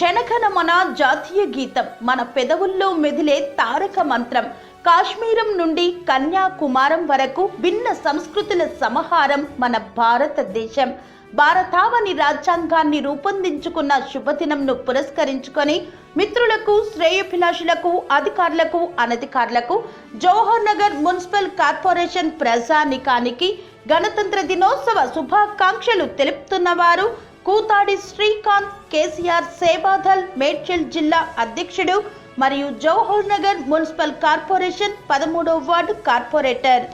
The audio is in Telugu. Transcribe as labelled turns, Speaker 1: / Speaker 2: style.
Speaker 1: జనగణమన జాతీయ గీతం. మన పెదవుల్లో మెదిలే తారక మంత్రం. కాశ్మీరం నుండి కన్యాకుమారం వరకు భిన్న సంస్కృతుల సమాహారం మన భారతదేశం. భారతావని రాజ్యాంగాన్ని రూపొందించుకున్న శుభదినంను పురస్కరించుకొని మిత్రులకు శ్రేయభిలాషులకు అధికారులకు అనధికారులకు జవహర్ నగర్ మున్సిపల్ కార్పొరేషన్ ప్రజానికానికి గణతంత్ర దినోత్సవ శుభాకాంక్షలు తెలుపుతున్నవారు కూతాడి శ్రీకాంత్ కేసీఆర్ సేబాదల్ మేడ్చల్ జిల్లా అధ్యక్షుడు మరియు జవహర్ నగర్ మున్సిపల్ కార్పొరేషన్ పదమూడవ వార్డు కార్పొరేటర్.